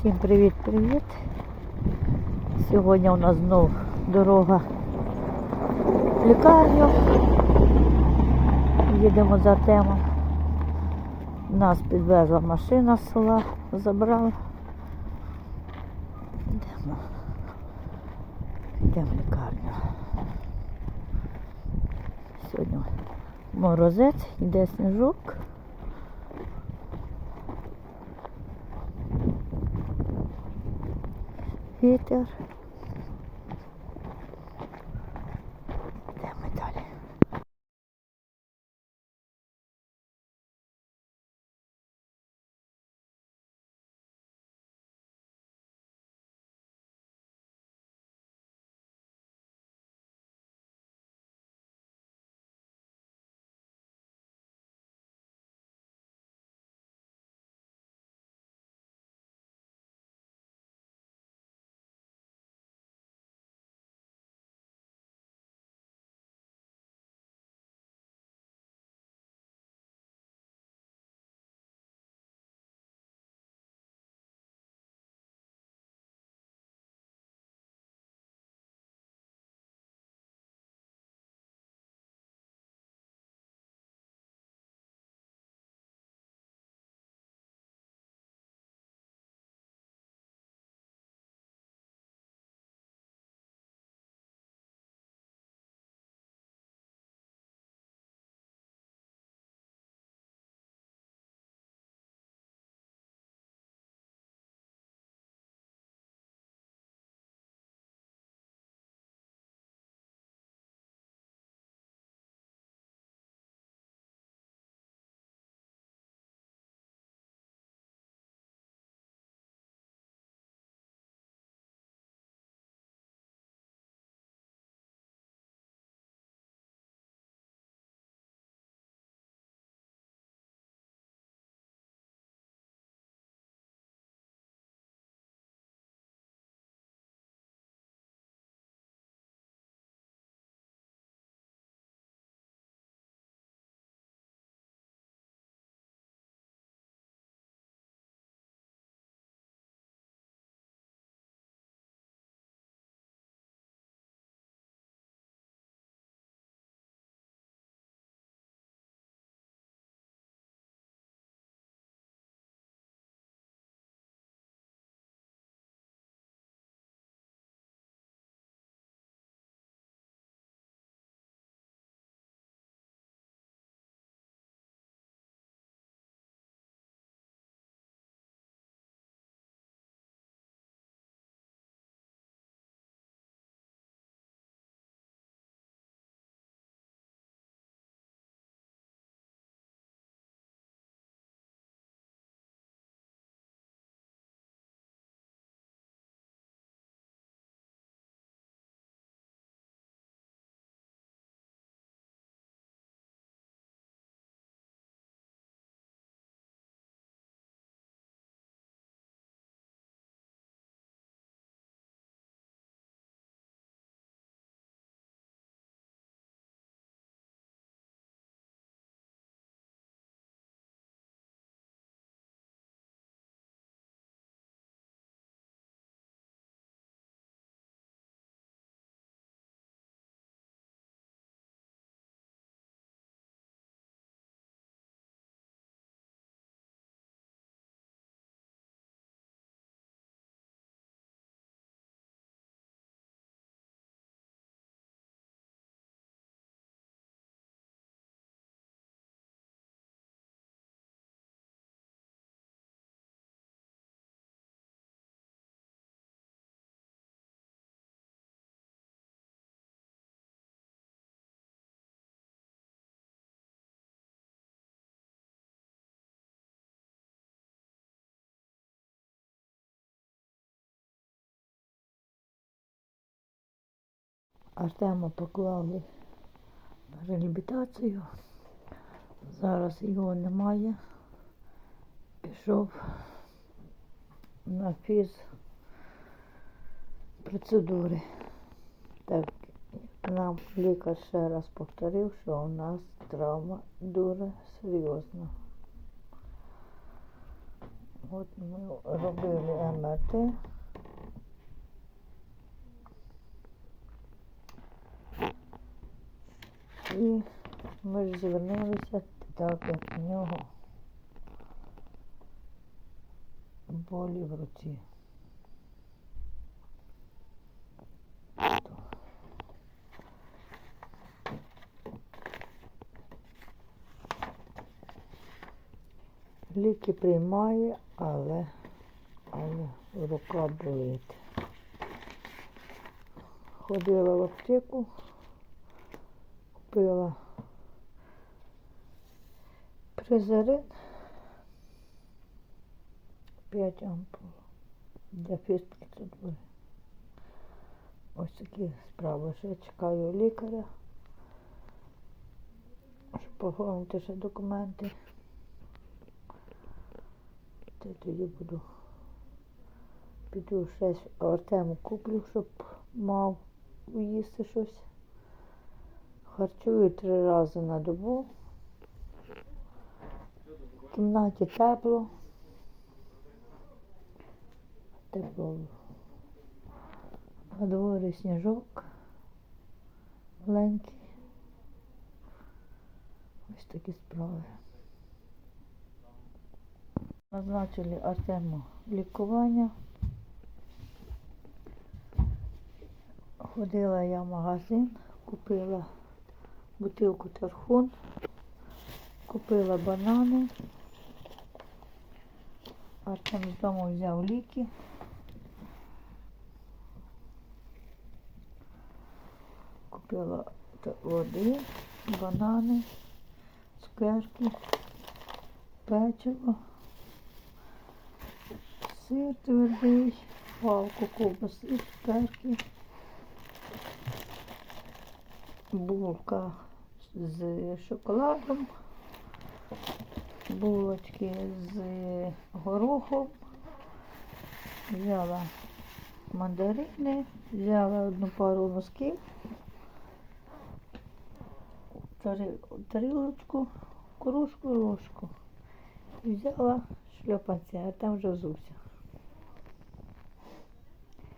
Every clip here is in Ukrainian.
Всім привіт-привіт. Сьогодні у нас знов дорога в лікарню. Їдемо за темом. Нас підвезла машина з села, забрала. Йдемо. Йдемо в лікарню. Сьогодні морозець, йде сніжок. Yeter. Артема поклали на реабілітацію. Зараз його немає. Пішов на фіз процедури. Так, нам лікар ще раз повторив, що у нас травма дуже серйозна. От ми робили МРТ. І ми ж звернулися, так як в нього болі в руці. Ліки приймає, але, але рука болить. Ходила в аптеку, купила презерин 5 ампул для фізпроцедури. Ось такі справи. Ще чекаю лікаря, щоб оформити ще документи. Та тоді буду. Піду щось Артему куплю, щоб мав їсти щось. Харчую три рази на добу. В кімнаті тепло. Тепло. На дворі сніжок. Маленький. Ось такі справи. Назначили Артему лікування. Ходила я в магазин, купила бутилку тархун, купила банани. Артем з дому взяв ліки. Купила води, банани, цукерки, печиво сир твердий, палку ковбаси, цукерки, булка з шоколадом, булочки з горохом, взяла мандарини, взяла одну пару носків, тарілочку, кружку, ложку. І взяла шльопанці, а там вже взувся.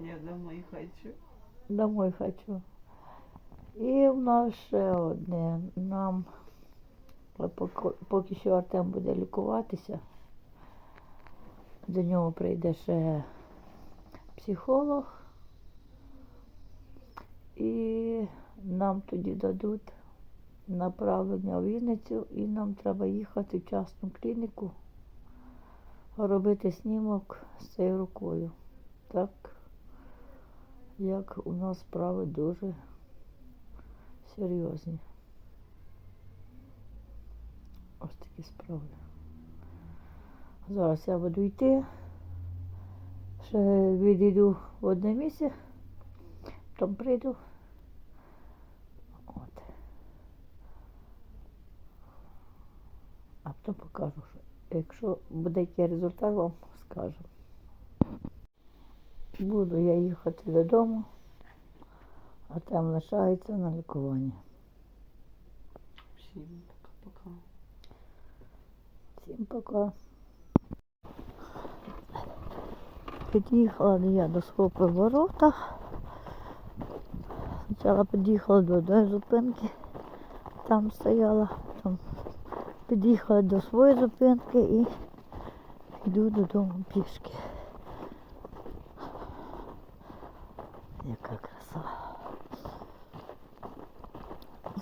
Я домой хочу. Домой хочу. І в нас ще одне. Нам поки, що Артем буде лікуватися. До нього прийде ще психолог. І нам тоді дадуть направлення в Вінницю, і нам треба їхати в частну клініку, робити снімок з цією рукою. Так як у нас справи дуже серйозні. Ось такі справи. Зараз я буду йти. Ще відійду в одне місце, потім прийду. От. А потім покажу, що якщо буде який результат, вам скажу. Буду я їхати додому, а там лишається на лікуванні. Всем пока-пока. Всім пока. Під'їхала я до свого поворота. Спочатку під'їхала до одної зупинки, там стояла, потім під'їхала до своєї зупинки і йду додому пішки. Яка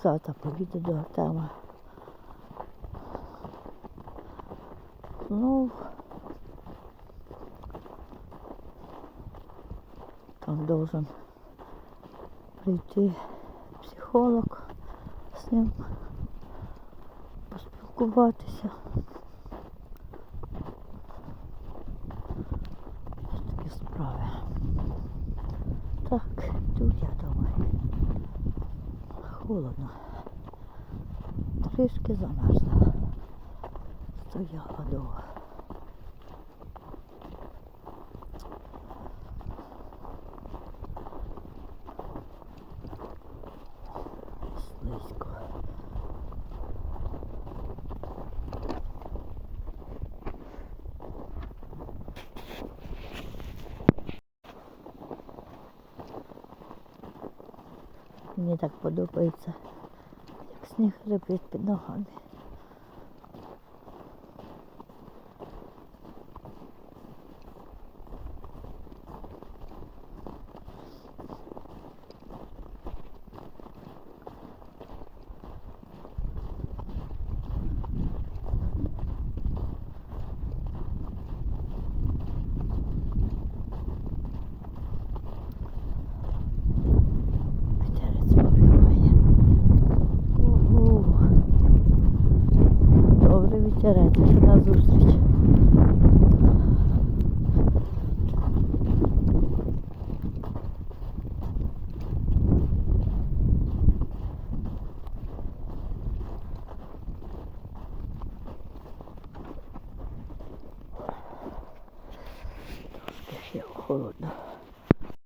краса. Завтра поїду до Артема. Ну, там должен прийти психолог, з ним поспілкуватися. Такі справи. Так, йду я думаю. Холодно. Трішки замерзла. Стояла довго. Мені так подобається, як сніг рипить під ногами.